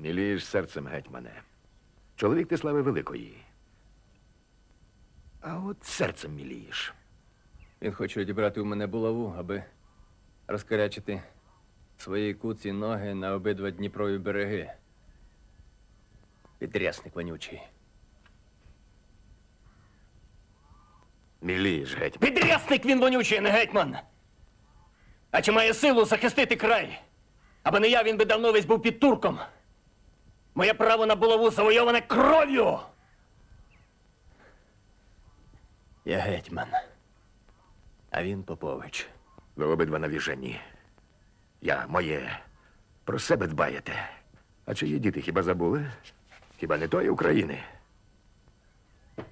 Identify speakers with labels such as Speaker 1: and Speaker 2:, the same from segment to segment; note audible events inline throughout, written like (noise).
Speaker 1: Мілієш серцем гетьмане. Чоловік ти слави великої. А от серцем мілієш.
Speaker 2: Він хоче одібрати у мене булаву, аби розкарячити свої куці ноги на обидва Дніпрові береги. Підрясник вонючий.
Speaker 1: Мілієш гетьман.
Speaker 2: Підрясник він вонючий, а не гетьман. А чи має силу захистити край? Аби не я, він би давно весь був під турком. Моє право на булаву завойоване кров'ю. Я гетьман. А він Попович.
Speaker 1: Ви обидва навіжені. Я моє. Про себе дбаєте. А чиї діти хіба забули? Хіба не тої України? (laughs)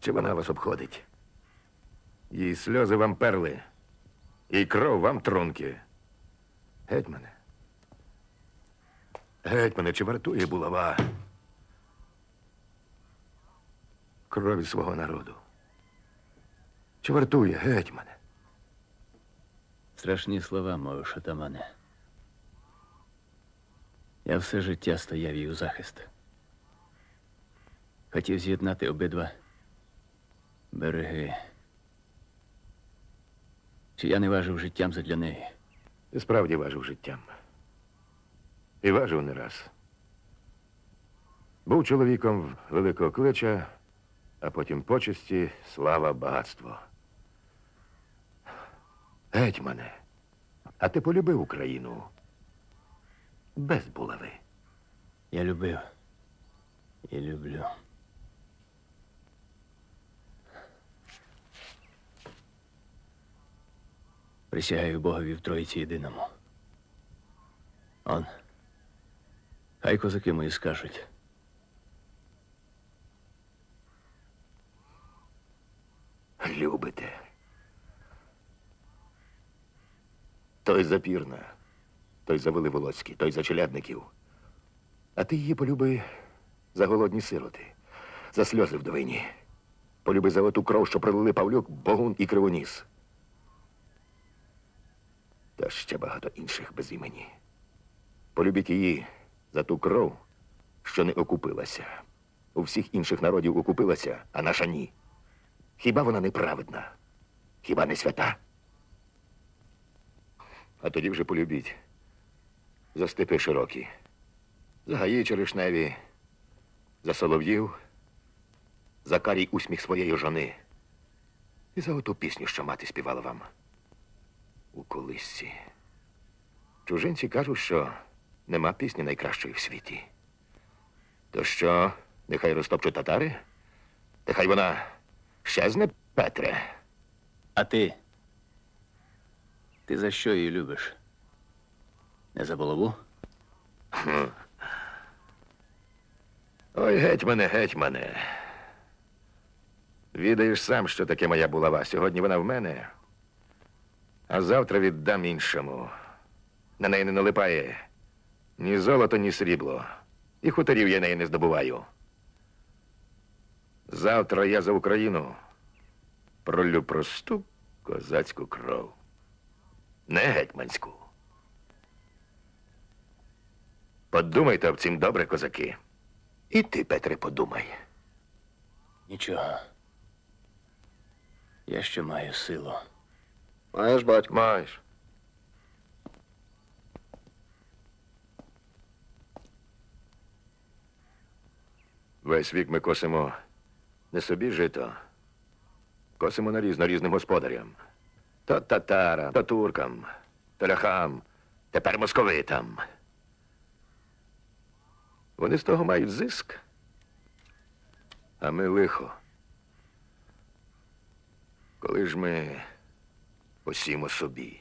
Speaker 1: Чи вона вас обходить? Її сльози вам перли, і кров вам трунки. Гетьмане. Гетьмане, чи вартує булава крові свого народу? Чи вартує, гетьмане?
Speaker 2: Страшні слова, мовиш, отамане. Я все життя стояв їй у захист. Хотів з'єднати обидва береги. Чи я не важив життям задля неї?
Speaker 1: І справді важив життям. І важив не раз. Був чоловіком великого клича, а потім почесті, слава, багатство. Гетьмане, а ти полюбив Україну без булави.
Speaker 2: Я любив і люблю. Присягаю Богові в Троїці єдиному. Он. Хай козаки мої скажуть.
Speaker 1: Любите. Той за Пірна, той за Веливолоцький, той за челядників. А ти її полюби за голодні сироти, за сльози вдовині. Полюби за оту кров, що пролили Павлюк, Богун і Кривоніс. Та ще багато інших без імені. Полюбіть її за ту кров, що не окупилася. У всіх інших народів окупилася, а наша ні. Хіба вона неправедна? Хіба не свята? А тоді вже полюбіть. За степи широкі, за гаї черешневі, за солов'їв, за карій усміх своєї жони. І за оту пісню, що мати співала вам у колисці. Чужинці кажуть, що нема пісні найкращої в світі. То що, нехай розтопчуть татари? Нехай вона щезне, Петре.
Speaker 2: А ти? Ти за що її любиш? Не за булаву? (laughs)
Speaker 1: Ой, гетьмане, гетьмане. Відаєш сам, що таке моя булава. Сьогодні вона в мене, а завтра віддам іншому. На неї не налипає ні золото, ні срібло. І хуторів я неї не здобуваю. Завтра я за Україну пролю просту козацьку кров. Не гетьманську. Подумайте об цім добре, козаки. І ти, Петре, подумай.
Speaker 2: Нічого. Я ще маю силу.
Speaker 1: Маєш, батько? Маєш. Весь вік ми косимо не собі жито. Косимо нарізно різним господарям. То татарам, то туркам, то ляхам, тепер московитам. Вони з того мають зиск, а ми лихо. Коли ж ми посімо собі.